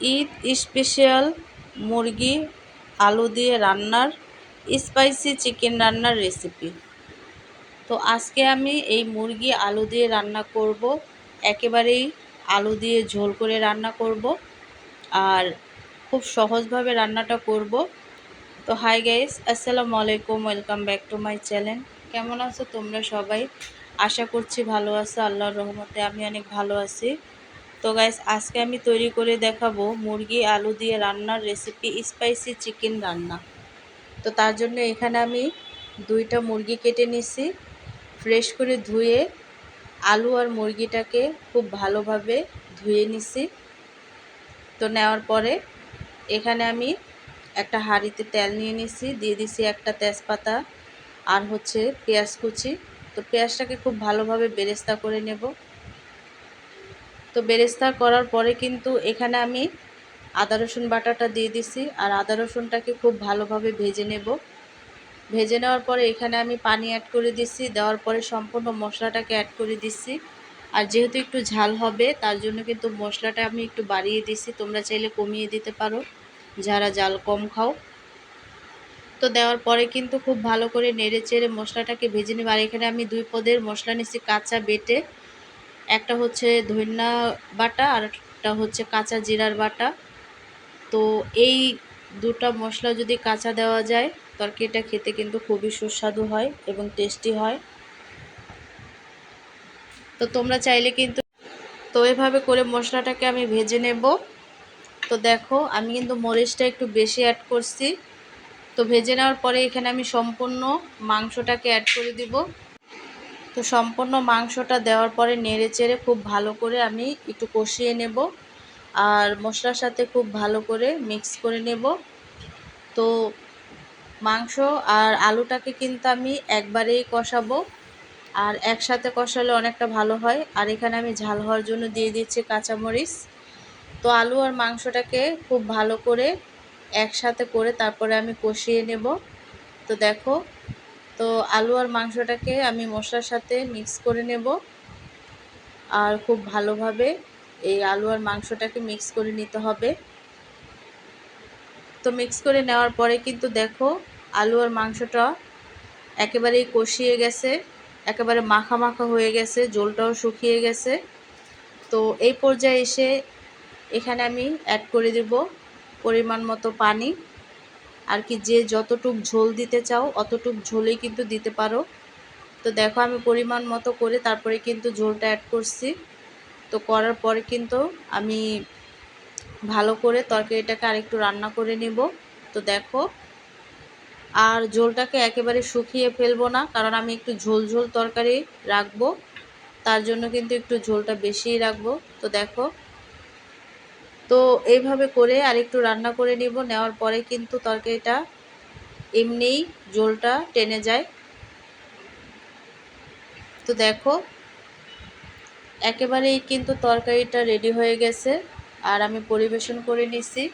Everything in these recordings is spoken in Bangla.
ঈদ স্পেশাল মুরগি, আলু দিয়ে রান্নার স্পাইসি চিকেন রান্নার রেসিপি। তো আজকে আমি এই মুরগি, আলু দিয়ে রান্না করব। একেবারেই আলু দিয়ে ঝোল করে রান্না করব আর খুব সহজভাবে রান্নাটা করব। তো হাই গাইস, আসসালামু আলাইকুম, welcome back to my channel. কেমন আছো তোমরা সবাই? আশা করছি ভালো আছো, আল্লাহর রহমতে আমি অনেক ভালো আছি। তো গাইস আজকে আমি তৈরি করে দেখাবো মুরগি আলু দিয়ে রান্নার রেসিপি স্পাইসি চিকেন রান্না। তো তার জন্য এখানে আমি দুইটা মুরগি কেটে নিছি। ফ্রেশ করে ধুয়ে আলু আর মুরগিটাকে খুব ভালোভাবে ধুয়ে নিছি। তো নেওয়ার পরে এখানে আমি একটা হাঁড়িতে তেল নিয়ে নিছি, দিয়ে দিছি একটা তেজপাতা আর হচ্ছে পেঁয়াজ কুচি। তো পেঁয়াজটাকে খুব ভালোভাবে বেরেস্তা করে নেব। তো বেরেস্তা করার পরে কিন্তু এখানে আমি আদা, রসুন বাটাটা দিয়ে দিছি। আর আদা, রসুনটাকে খুব ভালোভাবে ভেজে নেব। ভেজে নেওয়ার পরে এখানে আমি পানি অ্যাড করে দিছি। দেওয়ার পরে সম্পূর্ণ মশলাটাকে অ্যাড করে দিছি। আর যেহেতু একটু ঝাল হবে, তার জন্য কিন্তু মশলাটা আমি একটু বাড়িয়ে দিছি। তোমরা চাইলে কমিয়ে দিতে পারো, যারা জাল কম খাও। তো দেওয়ার পরে কিন্তু খুব ভালো করে নেড়ে চেড়ে মশলাটাকে ভেজে নেব। আর এখানে আমি দুই পদের মশলা নিচ্ছি কাঁচা বেটে। একটা হচ্ছে ধন্যা বাটা আর একটা হচ্ছে কাঁচা জিরার বাটা। তো এই দুটা মশলা যদি কাঁচা দেওয়া যায়, তরকারিটা খেতে কিন্তু খুবই সুস্বাদু হয় এবং টেস্টি হয়। তো তোমরা চাইলে কিন্তু, তো এভাবে করে মশলাটাকে আমি ভেজে নেব। তো দেখো, আমি কিন্তু মরিচটা একটু বেশি অ্যাড করছি। তো ভেজে নেওয়ার পরে এখানে আমি সম্পূর্ণ মাংসটাকে অ্যাড করে দিব। তো সম্পূর্ণ মাংসটা দেওয়ার পরে নেড়ে চেড়ে খুব ভালো করে আমি একটু কষিয়ে নেব আর মশলার সাথে খুব ভালো করে মিক্স করে নেব। তো মাংস আর আলুটাকে কিন্তু আমি একবারেই কষাবো আর একসাথে কষালে অনেকটা ভালো হয়। আর এখানে আমি ঝাল হওয়ার জন্য দিয়ে দিচ্ছি কাঁচামরিচ। তো আলু আর মাংসটাকে খুব ভালো করে একসাথে করে তারপরে আমি কষিয়ে নেব। তো দেখো তো আলু আর মাংসটাকে আমি মশলার সাথে মিক্স করে নেব। আর খুব ভালোভাবে এই আলু আর মাংসটাকে মিক্স করে নিতে হবে। তো মিক্স করে নেওয়ার পরে কিন্তু দেখো আলু আর মাংসটা একেবারেই কষিয়ে গেছে, একেবারে মাখা মাখা হয়ে গেছে জলটাও শুকিয়ে গেছে। তো এই পর্যায়ে এসে এখানে আমি অ্যাড করে দেব পরিমাণ মতো পানি। আর কি যে যতটুক ঝোল দিতে চাও, অতটুক ঝোলেই কিন্তু দিতে পারো। তো দেখো আমি পরিমাণ মতো করে তারপরে কিন্তু ঝোলটা অ্যাড করছি। তো করার পরে কিন্তু আমি ভালো করে তরকারিটাকে আরেকটু রান্না করে নেব। তো দেখো, আর ঝোলটাকে একেবারে শুকিয়ে ফেলব না, কারণ আমি একটু ঝোল ঝোল তরকারি রাখব। তার জন্য কিন্তু একটু ঝোলটা বেশিই রাখব। তো দেখো তো এইভাবে করে আর একটু রান্না করে নিব। নেওয়ার পরে কিন্তু তরকারিটা এমনিই ঝোলটা টেনে যায়। তো দেখো, একেবারেই কিন্তু তরকারিটা রেডি হয়ে গেছে আর আমি পরিবেশন করে নিছি।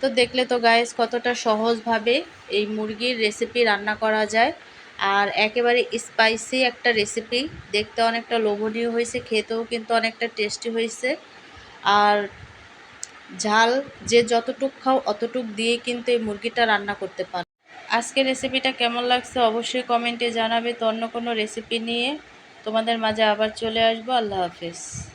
তো দেখলে তো গায়েস কতটা সহজভাবে এই মুরগির রেসিপি রান্না করা যায়। আর একেবারে স্পাইসি একটা রেসিপি দেখতে অনেকটা লোভনীয় হয়েছে, খেতেও কিন্তু অনেকটা টেস্টি হয়েছে। আর ঝাল যে যতটুক খাও অতটুক দিয়ে কিন্তু এই মুরগিটা রান্না করতে পারো। আজকে রেসিপিটা কেমন লাগছে অবশ্যই কমেন্টে জানাবে। তো অন্য কোনো রেসিপি নিয়ে তোমাদের মাঝে আবার চলে আসব। আল্লাহ হাফেজ।